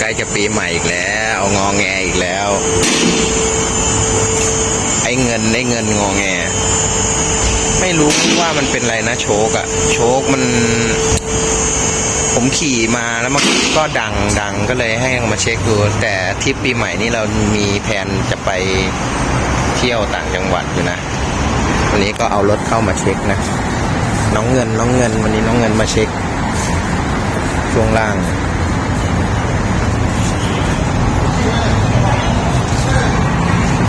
ใกล้จะปีใหม่อีกแล้วงอแงอีกแล้ว ไอ้เงินไอ้เงินงอแง ไม่รู้ว่ามันเป็นอะไรนะโชกอะโชกมัน ผมขี่มาแล้วมันก็ดังดังก็เลยให้มาเช็คดูแต่ทริปปีใหม่นี้เรามีแผนจะไปเที่ยวต่างจังหวัดอยู่นะวันนี้ก็เอารถเข้ามาเช็คนะ น้องเงินน้องเงินวันนี้น้องเงินมาเช็คช่วงล่าง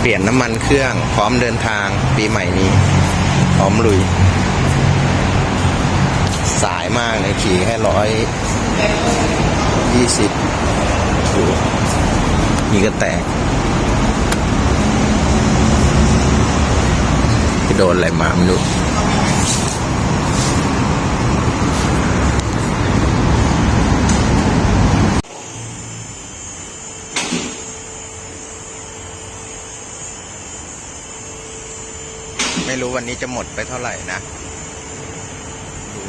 เปลี่ยนน้ำมันเครื่องพร้อมเดินทางปีใหม่นี้ พร้อมลุย สายมากเลยขี่แค่ร้อยยี่สิบนี่ก็แตกไปโดนอะไรมาไม่รู้ วันนี้จะหมดไปเท่าไหร่นะดู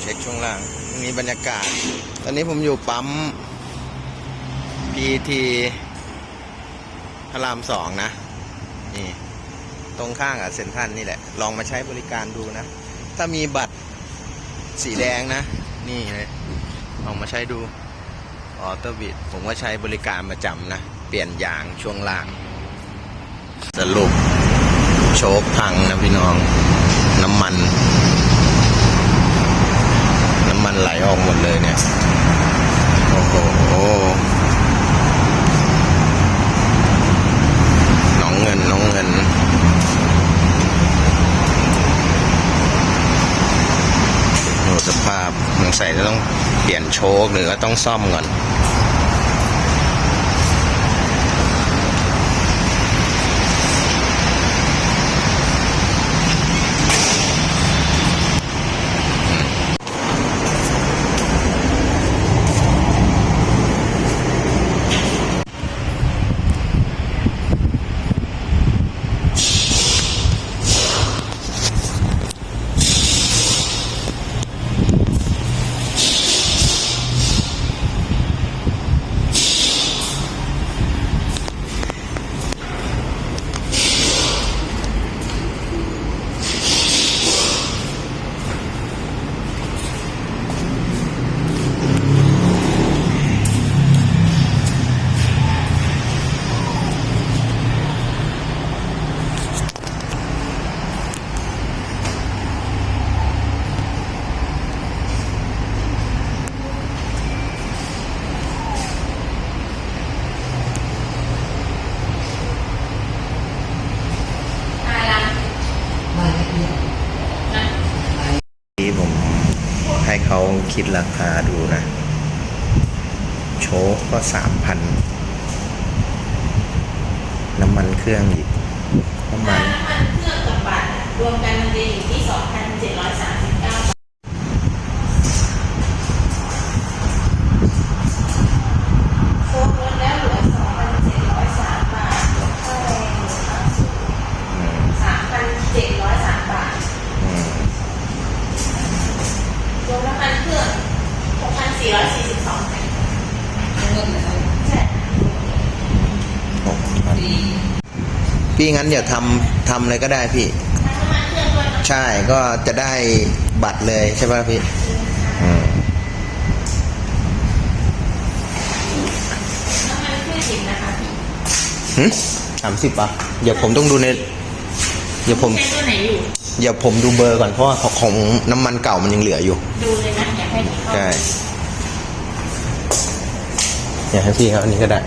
เช็คช่วงล่างมีบรรยากาศ ตอนนี้ผมอยู่ปั๊ม PT พระรามสองนะ นี่ ตรงข้างกับเซ็นทรัลนี่แหละ ลองมาใช้บริการดูนะ ถ้ามีบัตรสีแดงนะ นี่เลย ลองมาใช้ดูออโตบิดผมก็ใช้บริการประจำนะ เปลี่ยนยางช่วงล่าง สรุป โชคพังนะพี่น้อง น้ำมัน น้ำมันไหลออกหมดเลยเนี่ย โอ้โหน้องเงินน้องเงินโอ้สภาพสงสัยจะต้องเปลี่ยนโชคหรือว่าต้องซ่อมก่อน คิดราคาดูนะ โชคก็สามพันน้ำมันเครื่องอีกประมาณน้ำมันเครื่องกับบัตรรวมกันมันจะอยู่ที่สองพัน พี่งั้นเดี๋ยวทำทำเลยก็ได้พี่ค่าน้ำมันเครื่องด้วยนะใช่ก็จะได้บัตรเลยใช่ป่ะพี่อืมน้ำมันเครื่องจิบนะคะพี่หึสามสิบป่ะเดี๋ยวผมต้องดูในเดี๋ยวผมใช้ตัวไหนอยู่เดี๋ยวผมดูเบอร์ก่อนเพราะว่าของของน้ำมันเก่ามันยังเหลืออยู่ ดูเลยนะอยากให้พี่เข้าใช่อยากให้พี่เขาอันนี้ก็ได้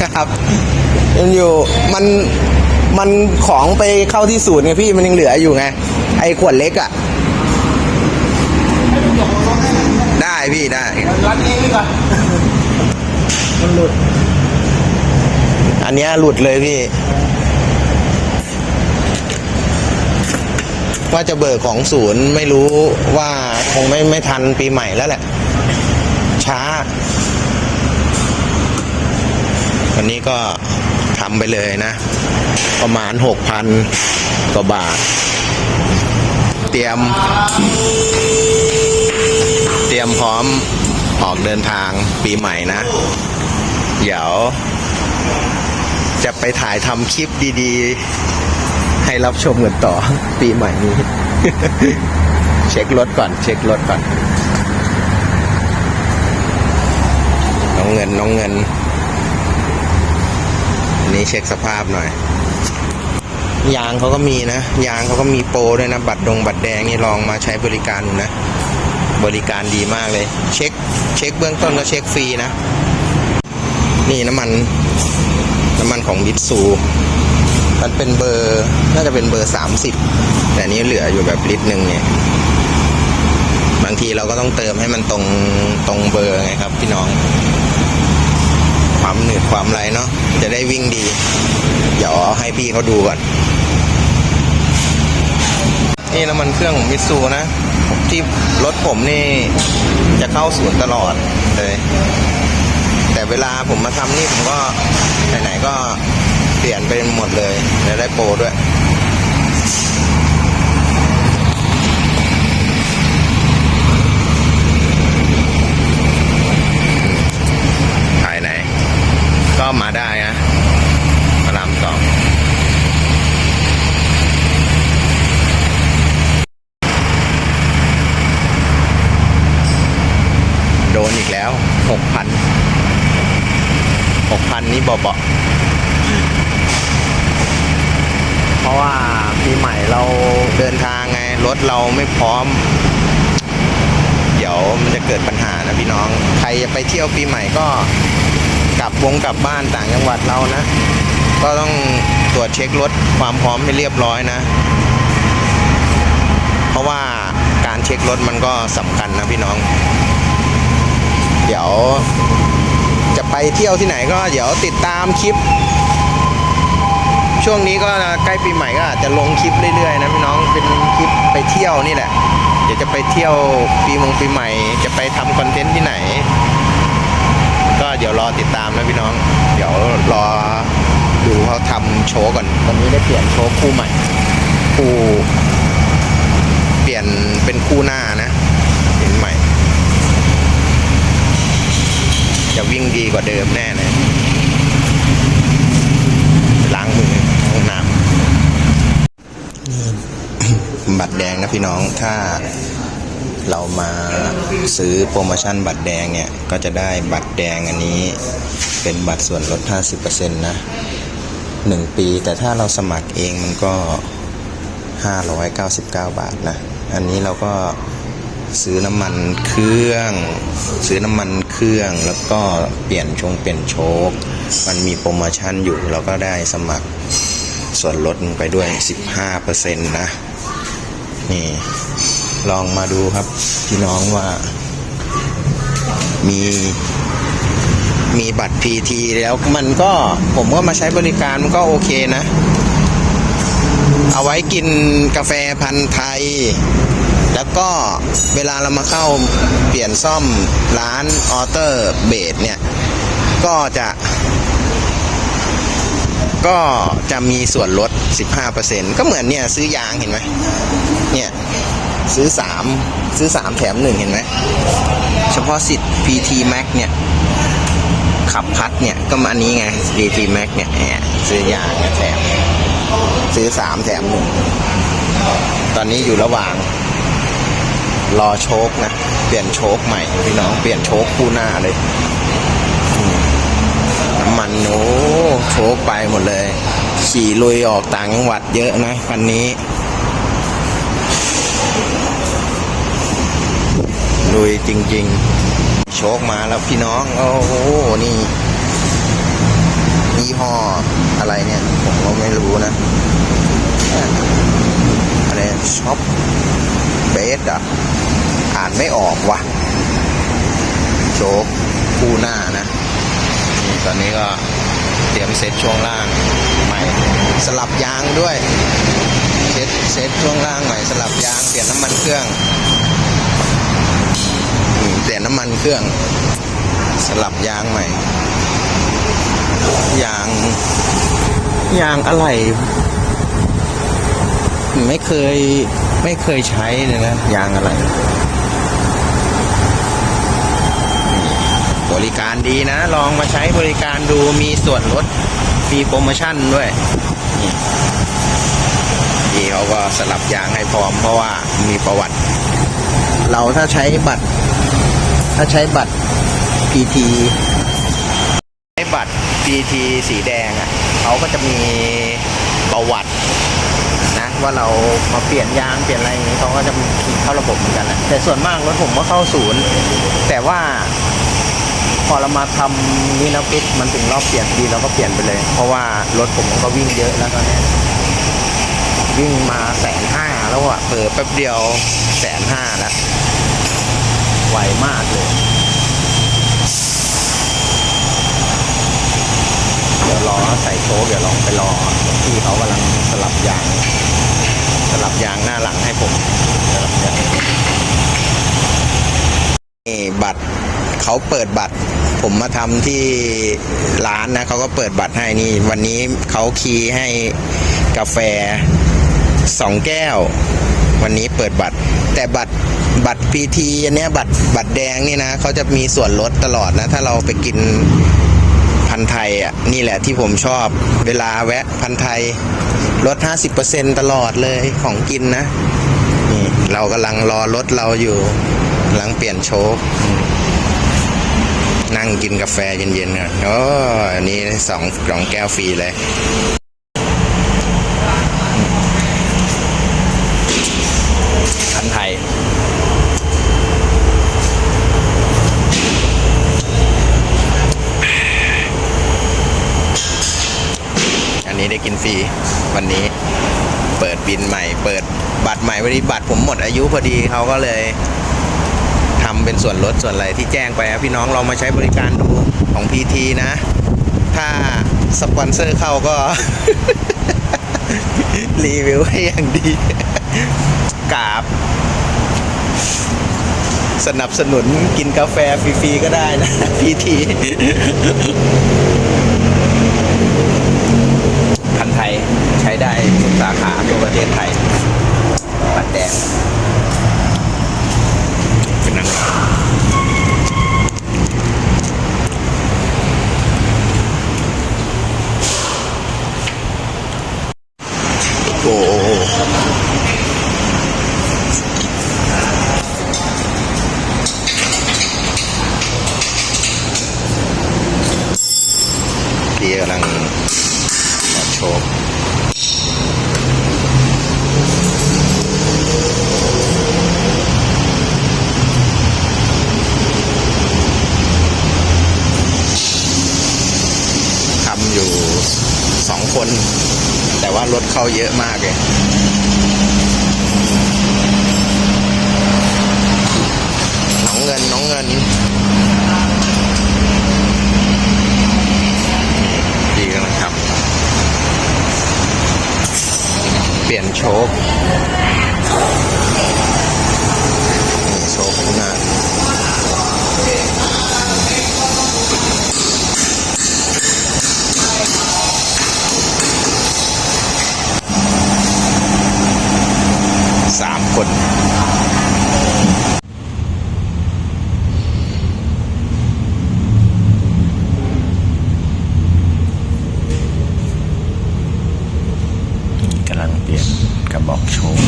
ครับมันอยู่มันมันของไปเข้าที่ศูนย์ไงพี่มันยังเหลืออยู่ไง ไอ้ขวดเล็กอะ่ะ ได้พี่ได้รัดนี้ดีกว่ามันหลุด อันเนี้ยหลุดเลยพี่ว่าจะเบิกของศูนย์ไม่รู้ว่าคงไม่ไม่ทันปีใหม่แล้วแหละ ช้า วันนี้ก็ทำไปเลยนะ ประมาณหกพันกว่าบาท เตรียม เตรียมพร้อมออกเดินทางปีใหม่นะ เดี๋ยว จะไปถ่ายทำคลิปดีๆ ให้รับชมกันต่อปีใหม่นี้ เช็ครถก่อน เช็ครถก่อน น้องเงินน้องเงิน นี้เช็คสภาพหน่อย ยางเขาก็มีนะ ยางเขาก็มีโปรด้วยนะ บัตรดงบัตรแดงนี่ลองมาใช้บริการดูนะ บริการดีมากเลย เช็ค เช็คเบื้องต้นก็เช็คฟรีนะ นี่น้ำมัน น้ำมันของบิตซูมันเป็นเบอร์น่าจะเป็นเบอร์สามสิบแต่นนี้เหลืออยู่แบบลิตรหนึ่งเนี่ย บางทีเราก็ต้องเติมให้มันตรงตรงเบอร์ไงครับพี่น้อง ความหนืดความไรเนาะจะได้วิ่งดี เดี๋ยวเอาให้พี่เขาดูก่อน นี่น้ำมันเครื่องของมิตซูนะ ที่รถผมนี่จะเข้าศูนย์ตลอดเลย แต่เวลาผมมาทำนี่ผมก็ไหนๆก็เปลี่ยนไปหมดเลยจะได้โปรด้วย ภายในก็มาได้นะพระรามสองโดนอีกแล้วหกพันหกพันนี่เบาๆเพราะว่าปีใหม่เราเดินทางไง รถเราไม่พร้อม เดี๋ยวมันจะเกิดปัญหานะพี่น้อง ใครจะไปเที่ยวปีใหม่ก็กลับ วงกลับบ้านต่างจังหวัดเรานะ ก็ต้องตรวจเช็ครถความพร้อมให้เรียบร้อยนะ เพราะว่าการเช็ครถมันก็สำคัญนะพี่น้อง เดี๋ยวจะไปเที่ยวที่ไหนก็เดี๋ยวติดตามคลิป ช่วงนี้ก็ใกล้ปีใหม่ก็อาจจะลงคลิปเรื่อยๆนะพี่น้องเป็นคลิปไปเที่ยวนี่แหละ เดี๋ยวจะไปเที่ยวปีมงปีใหม่ จะไปทำคอนเทนต์ที่ไหน ก็เดี๋ยวรอติดตามนะพี่น้อง เดี๋ยวรอดูเขาทำโชว์ก่อนวันนี้ได้เปลี่ยนโชว์คู่ใหม่ คู่เปลี่ยนเป็นคู่หน้านะเปลี่ยนใหม่ จะวิ่งดีกว่าเดิมแน่เลยล้างมือห้องน้ำบัตรแดงนะพี่น้องถ้าเรามาซื้อโปรโมชั่นบัตรแดงเนี่ย ก็จะได้บัตรแดงอันนี้ เป็นบัตรส่วนลด 50%นะหนึ่งปี แต่ถ้าเราสมัครเองมันก็ 599 บาทนะ อันนี้เราก็ซื้อน้ำมันเครื่อง ซื้อน้ำมันเครื่องแล้วก็เปลี่ยนชงเปลี่ยนโชคมันมีโปรโมชั่นอยู่เราก็ได้สมัครส่วนลดไปด้วย 15%นะ นี่ ลองมาดูครับ พี่น้องว่า มีมีบัตร PT แล้วมันก็ผมก็มาใช้บริการมันก็โอเคนะ เอาไว้กินกาแฟพันธุ์ไทย แล้วก็เวลาเรามาเข้าเปลี่ยนซ่อมร้านออเตอร์เบดเนี่ย ก็จะ ก็จะมีส่วนลด 15%ก็เหมือนเนี่ย ซื้อยางเห็นไหมเนี่ย ซื้อ 3 ซื้อ 3 แถม 1 เห็นไหม ฉพาะสิทธิ์ PT Max เนี่ย ขับพัดเนี่ย ก็มาอันนี้ไง PT Max เนี่ยซื้อยางเนี่ยแถม ซื้อ3แถม1ตอนนี้อยู่ระหว่าง รอโชคนะ เปลี่ยนโชคใหม่ พี่น้องเปลี่ยนโชคคู่หน้าเลยน้ำมันโอ้โชคไปหมดเลย ขี่ลุยออกต่างจังหวัดเยอะนะคันนี้ ลุยจริง ๆ โชคมาแล้วพี่น้อง โอ้โห นี่ยี่ห้ออะไรเนี่ย ผมก็ไม่รู้นะ อะไรช็อปเบสอะ อ่านไม่ออกว่ะ โชคคู่หน้านะ ตอนนี้ก็เตรียมเซตช่วงล่างใหม่ สลับยางด้วย เซตเซตช่วงล่างใหม่สลับยางเปลี่ยนน้ำมันเครื่อง เปลี่ยนน้ำมันเครื่อง สลับยางใหม่ ยาง ยางอะไร ไม่เคยไม่เคยใช้เลยนะ ยางอะไร บริการดีนะ ลองมาใช้บริการดูมีส่วนลดมีโปรโมชั่นด้วยนี่เขาก็สลับยางให้พร้อมเพราะว่ามีประวัติ เราถ้าใช้บัตร ถ้าใช้บัตร PT ใช้บัตร PT สีแดงอะเขาก็จะมีประวัตินะว่าเรามาเปลี่ยนยางเปลี่ยนอะไรอย่างนี้เขาก็จะมีเข้าระบบเหมือนกันแหละแต่ส่วนมากรถผมก็เข้าศูนย์ แต่ว่าพอเรามาทำนี่แล้วปุ๊บมันถึงรอบเปลี่ยนทีเราก็เปลี่ยนไปเลย เพราะว่ารถผมก็วิ่งเยอะแล้วตอนเนี้ยวิ่งมาแสนห้าแล้วอะเปิดแป๊บเดียวแสนห้าแล้ว ไวมากเลย เดี๋ยวรอใส่โชว์เดี๋ยวลองไปรอที่เขากำลังสลับยาง สลับยางหน้าหลังให้ผมสลับยางนี่บัตรเขาเปิดบัตร ผมมาทำที่ร้านนะเขาก็เปิดบัตรให้นี่ วันนี้เขาคีย์ให้กาแฟสองแก้ว วันนี้เปิดบัตร แต่บัตร บัตรพีทีอันเนี้ยบัตรบัตรแดงนี่นะเขาจะมีส่วนลดตลอดนะ ถ้าเราไปกินพันไทยอะนี่แหละที่ผมชอบเวลาแวะพันไทยลด 50%ตลอดเลยของกินนะนี่เรากำลังรอรถเราอยู่กำลังเปลี่ยนโชคนั่งกินกาแฟเย็นๆกันโอ้อันนี้สองสองแก้วฟรีเลย พันธุ์ไทย อันนี้ ได้กินฟรีวันนี้เปิดบินใหม่ เปิดบัตรใหม่วันนี้บัตรผมหมดอายุพอดีเขาก็เลยทำเป็นส่วนลดส่วนอะไรที่แจ้งไปอะพี่น้องลองมาใช้บริการดูของ PT นะ ถ้าสปอนเซอร์เข้าก็ รีวิวให้อย่างดีกราบ สนับสนุนกินกาแฟฟรีๆก็ได้นะ PT พันธุ์ไทยใช้ได้ทุกสาขาทั่วประเทศไทยปัดแดงเป็นนั่งรอโอ้โหพี่กำลังขอโชว์ ถเข้าเยอะมากเลยน้องเงิน น้องเงิน ดีกำลังทำเปลี่ยนโชคโชคข้างหน้า สามคน กำลังเปลี่ยนกระบอกโชว์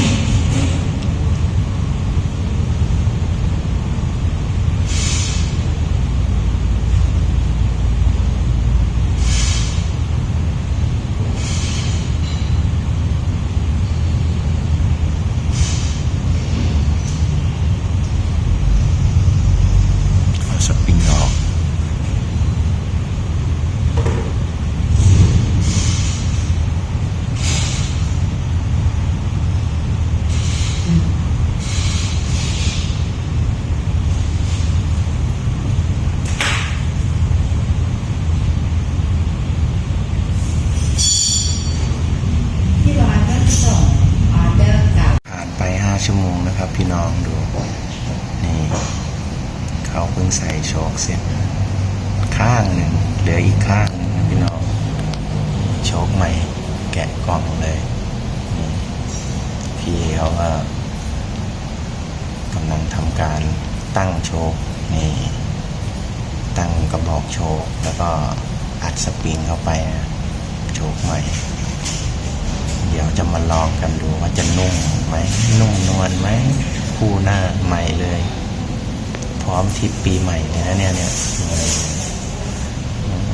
เอาสปริงออก น ชั่วโมงนะครับ พี่น้องดู นี่ เขาเพิ่งใส่โชคเสร็จ ข้างหนึ่งเหลืออีกข้างหนึ่งนะพี่น้อง โชคใหม่ แกะกล่องเลยนี่พี่เขาก็ กำลังทำการตั้งโชคนี่ตั้งกระบอกโชคแล้วก็อัดสปริงเข้าไปนะโชคใหม่ เดี๋ยวจะมาลองกันดูว่าจะนุ่มไหมนุ่มนวลไหมคู่หน้าใหม่เลย พร้อมทิปปีใหม่เลยนะเนี่ยเนี่ยอืม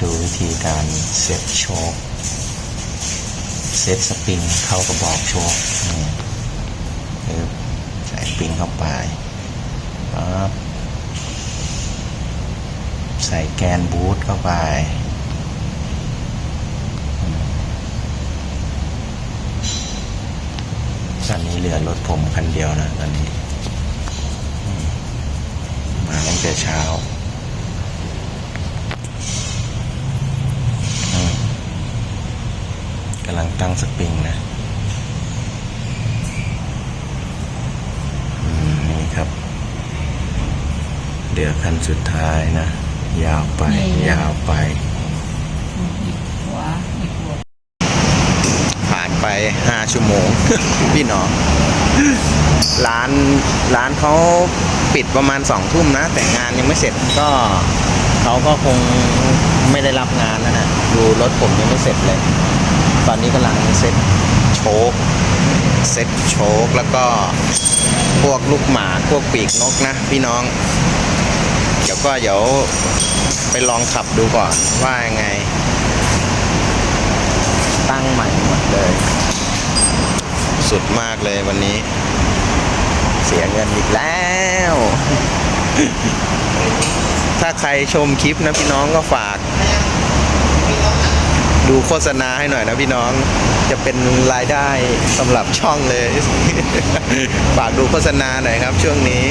ดูวิธีการเซ็ตโชค ซ็ตสปริงเข้ากระบอกโชคนี่ใส่สปริงเข้าไปปั๊บใส่แกนบูทเข้าไปตอนนี้เหลือรถผมคันเดียวนะตอนนี้ มาตั้งแต่เช้าอืมกำลังตั้งสปริงนะอืมนี่ครับ เดี๋ยวคันสุดท้ายนะ ยาวไป ยาวไปอีกหัวอีกหัวผ่านไปห้าชั่วโมง พี่น้องร้านร้านเขาปิดประมาณสองทุ่มนะ แต่งานยังไม่เสร็จก็เขาก็คงไม่ได้รับงานแล้วนะดูรถผมยังไม่เสร็จเลย ตอนนี้กำลังเซ็ตโชคเซ็ตโชคแล้วก็พวกลูกหมาพวกปีกนกนะพี่น้อง เดี๋ยวก็เดี๋ยวไปลองขับดูก่อนว่ายังไง ตั้งใหม่หมดเลย สุดมากเลยวันนี้ เสียเงินอีกแล้วถ้าใครชมคลิปนะพี่น้องก็ฝาก ดูโฆษณาให้หน่อยนะพี่น้องจะเป็นรายได้สำหรับช่องเลย ฝากดูโฆษณาหน่อยครับ ช่วงนี้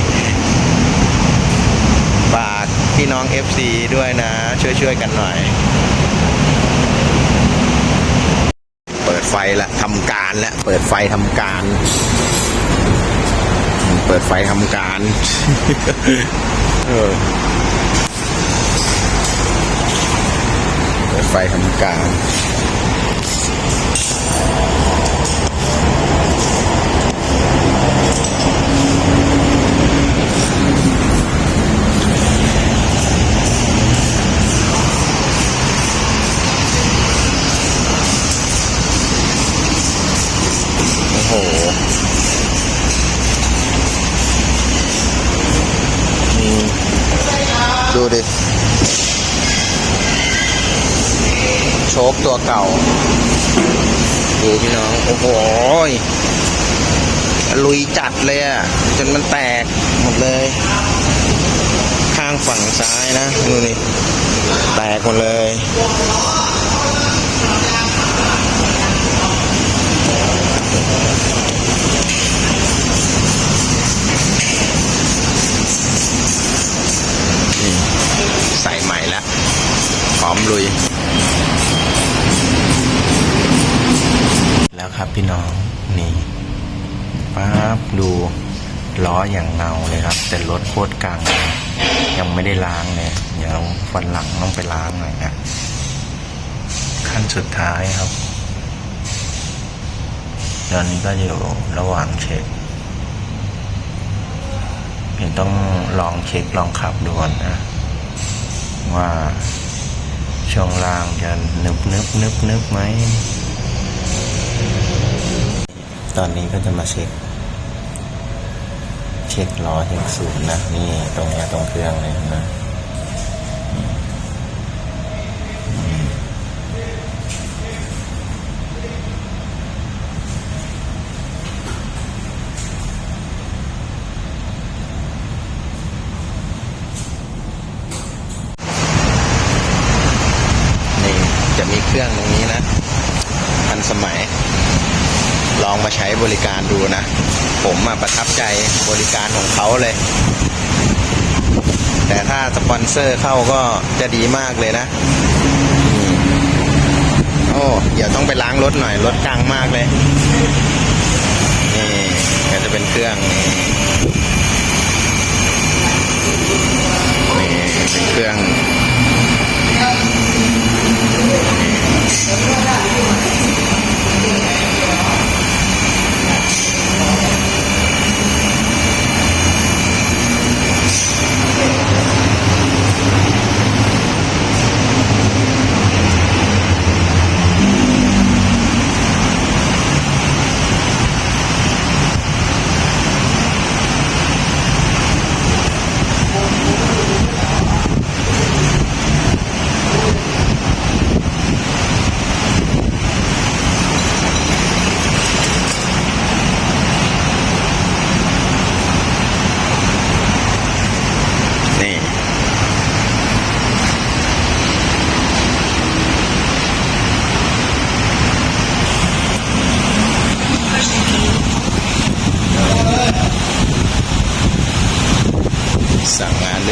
ฝากพี่น้อง FC ด้วยนะ ช่วยๆกันหน่อย เปิดไฟละทำการล้วเปิดไฟทำการ เปิดไฟทำการ เออเปิด ไฟทำการโอ้โห ดูดิ ชคตัวเก่า ดูพี่น้อง โอ้โหลุยจัดเลยอะจนมันแตกหมดเลย ข้างฝั่งซ้ายนะดูนี่แตกหมดเลยใส่ใหม่แล้วพร้อมลุย ครับพี่น้องนี่ป๊าบดูล้ออย่างเงาเลยครับ แต่รถโคตรกังยังไม่ได้ล้างเลยเดี๋ยววันหลังต้องไปล้างหน่อยนะขั้นสุดท้ายครับ ตอนนี้ก็อยู่ระหว่างเช็คเห็นต้องลองเช็คลองขับดูก่อนนะ ว่าช่วงล่างจะนึบนึบนึบนึบไหม ตอนนี้ก็จะมาเช็ค เช็คล้อเช็คศูนย์นะ นี่ตรงนี้ตรงเครื่องเลยนะนี่จะมีเครื่องตรงนี้ สมัย ลองมาใช้บริการดูนะ ผมมาประทับใจบริการของเขาเลย แต่ถ้าสปอนเซอร์เข้าก็จะดีมากเลยนะ โอ้เดี๋ยวต้องไปล้างรถหน่อย รถกลางมากเลย นี่ก็จะเป็นเครื่องนี่นี่เป็นเครื่องนี่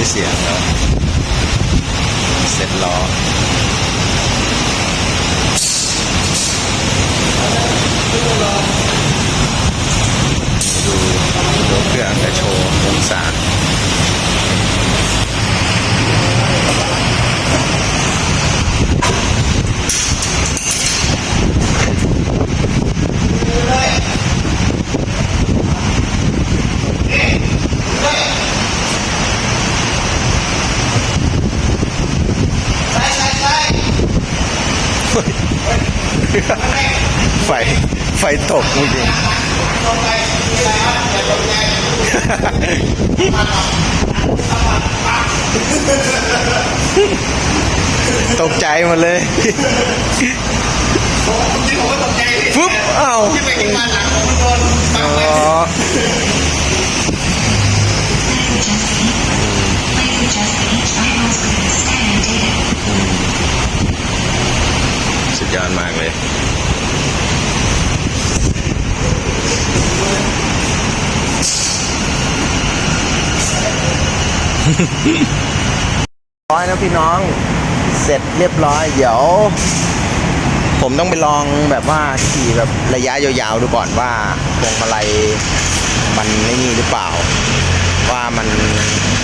เสียงแล้วเสร็จล้อ กใจหมดเลยที่ผมก็ตกใจพี่ปุ๊บเอ้าที่ไปถึงมาหลังผมโดนบัอ๋งอเลยสุดยอดมากเลยร้อยนะพี่น้อง เสร็จเรียบร้อย เดี๋ยว ผมต้องไปลองแบบว่าขี่แบบระยะยาวๆดูก่อนว่าพวงมาลัยมันไม่นี่หรือเปล่า ว่ามัน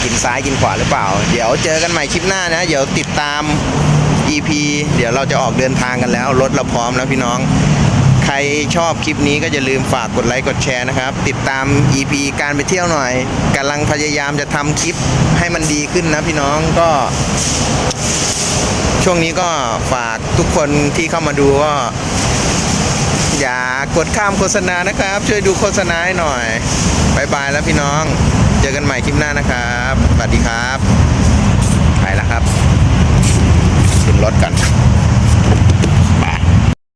กินซ้ายกินขวาหรือเปล่า เดี๋ยวเจอกันใหม่คลิปหน้านะ เดี๋ยวติดตาม EP เดี๋ยวเราจะออกเดินทางกันแล้ว รถเราพร้อมแล้วพี่น้อง ใครชอบคลิปนี้ก็อย่าลืมฝากกดไลค์กดแชร์นะครับ ติดตาม EP การไปเที่ยวหน่อยกำลังพยายามจะทำคลิปให้มันดีขึ้นนะพี่น้องก็ ช่วงนี้ก็ฝากทุกคนที่เข้ามาดูก็อย่ากดข้ามโฆษณานะครับ ช่วยดูโฆษณาหหน่อยบายบายแล้วพี่น้อง เจอกันใหม่คลิปหน้านะครับสวัสดีครับ ไปแล้วครับขึ้นรถกัน